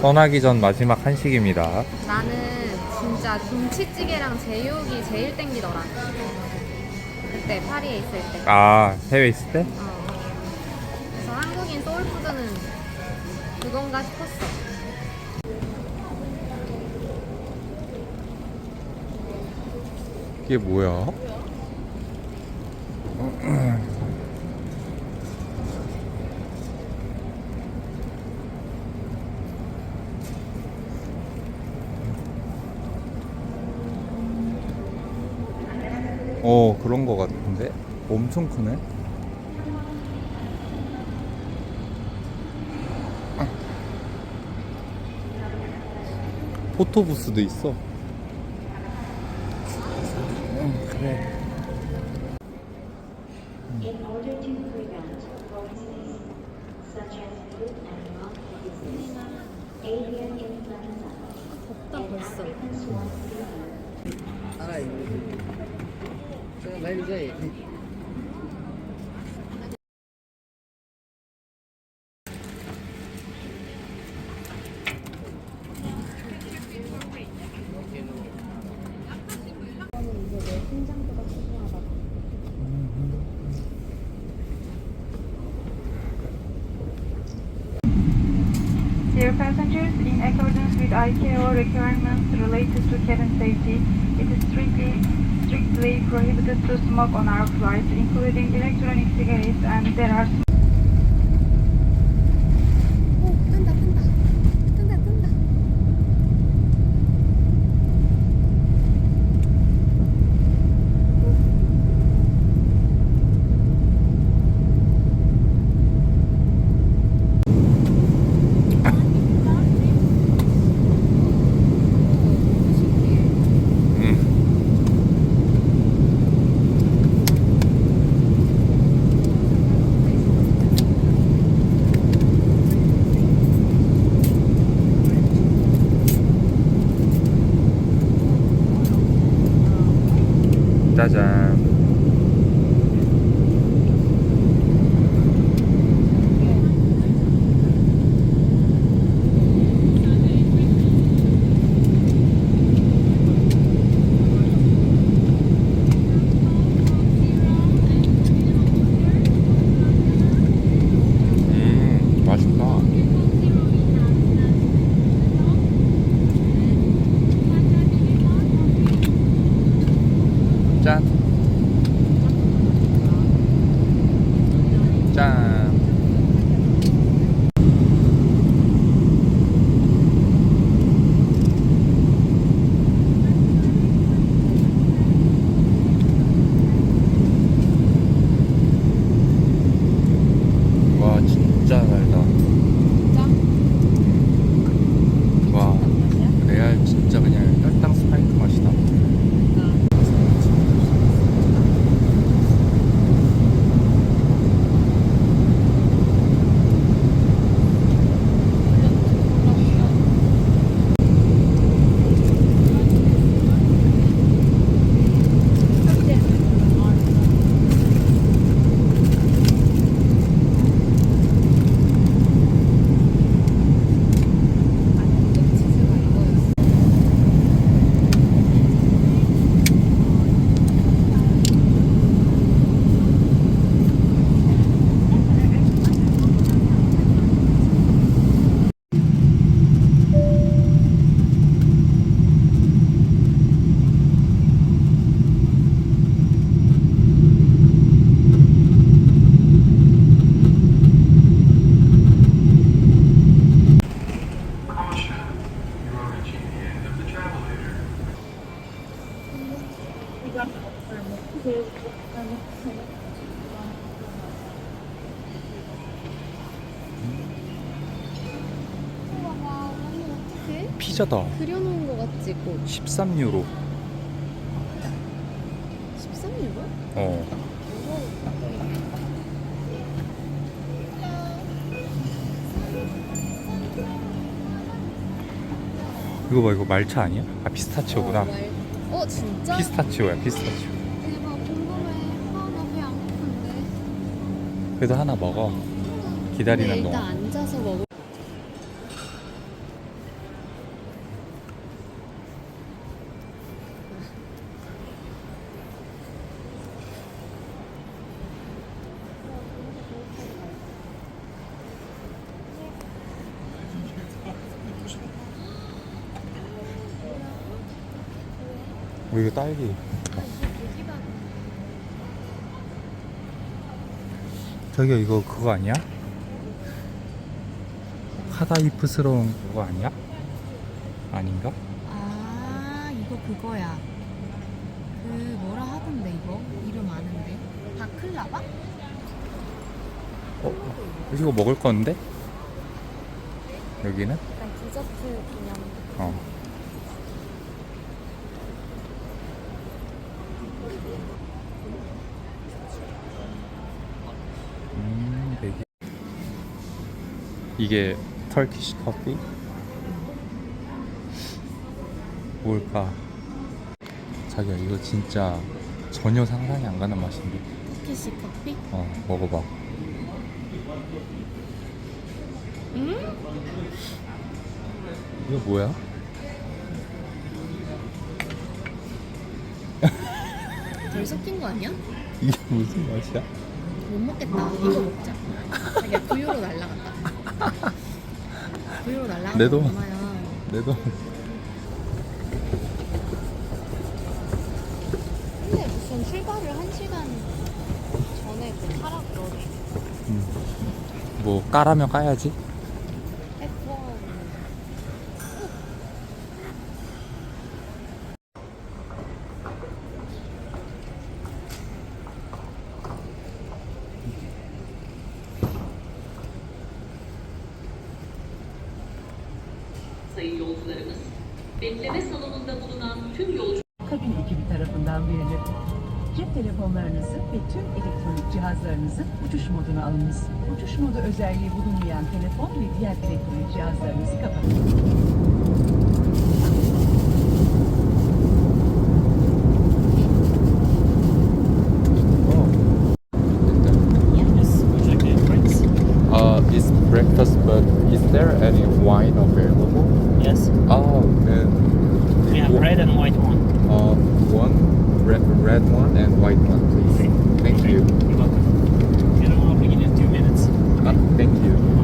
떠나기 전 마지막 한식입니다. 나는 진짜 김치찌개랑 제육이 제일 땡기더라. 그때 파리에 있을 때. 아, 해외 있을 때? 어. 그래서 한국인 소울푸드는 그건가 싶었어. 이게 뭐야? 어, 그런 거 같은데? 엄청 크네? 포토부스도 있어. 응, 그래. 덥다 벌써. Dear passengers, in accordance with ICAO requirements related to cabin safety, it is strictly, strictly prohibited to smoke on our flights, including electronic cigarettes, and there are 짜잔. 음, 맛있다. 짠. 짠. 와, 진짜 달다. 짠. 와, 레알 진짜 그냥 혈당 스파이크 맛이다. 치즈가 이거였어. 봐봐, 언니 어떡해? 피자다. 그려놓은 거 같지, 꼭. 13유로. 13유로? 어. 이거 봐, 이거 말차 아니야? 아, 피스타치오구나. 어, 말- 어, 진짜? 피스타치오야, 피스타치오. 대박, 궁금해. 아, 나 배 안 고픈데. 그래도 하나 먹어. 기다리는 근데 일단 동안. 앉아서 먹을 어, 이거 딸기. 저기요, 이거 그거 아니야? 하다이프스러운 그거 아니야? 아닌가? 아 이거 그거야. 그 뭐라 하던데 이거 이름 아는데. 바클라바? 어, 이거 먹을 건데? 여기는? 약간 디저트 기념. 어. 음, 되게. 이게 터키시 커피? 뭘까? 자기야, 이거 진짜 전혀 상상이 안 가는 맛인데. 터키시 커피? 어, 먹어봐. 음? 이거 뭐야? 덜 섞인 거 아니야? 이게 무슨 맛이야? 못 먹겠다. 이거 먹자. 자기야 부유로 날라간다. 부유로 날라간다. 내 돈. 엄마야. 내 돈. 근데 무슨 출발을 한 시간 전에 그 타라 그러네. 뭐 까라면 까야지. Sayın yolcularımız. Bekleme salonunda bulunan tüm yolcu kabin ekibi tarafından verilir. Cep telefonlarınızı ve tüm elektronik cihazlarınızı uçuş moduna alınız. Uçuş modu özelliği bulunmayan telefon ve diğer elektronik cihazlarınızı kapatın. Wine available? Yes. Oh, then We have red and white one. uh, one red, red one and white one, please. Thank you. You're welcome. You know, I'll begin in two minutes. Uh, thank you.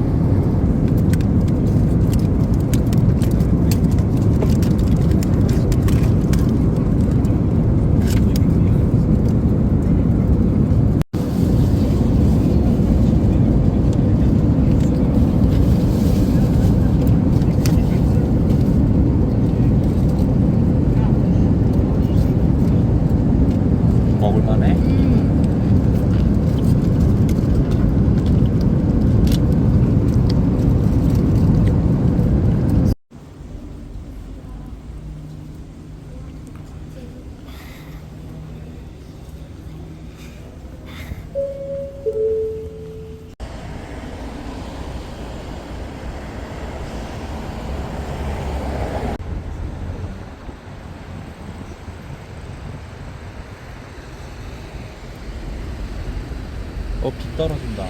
먹을만해? 어, 비 떨어진다.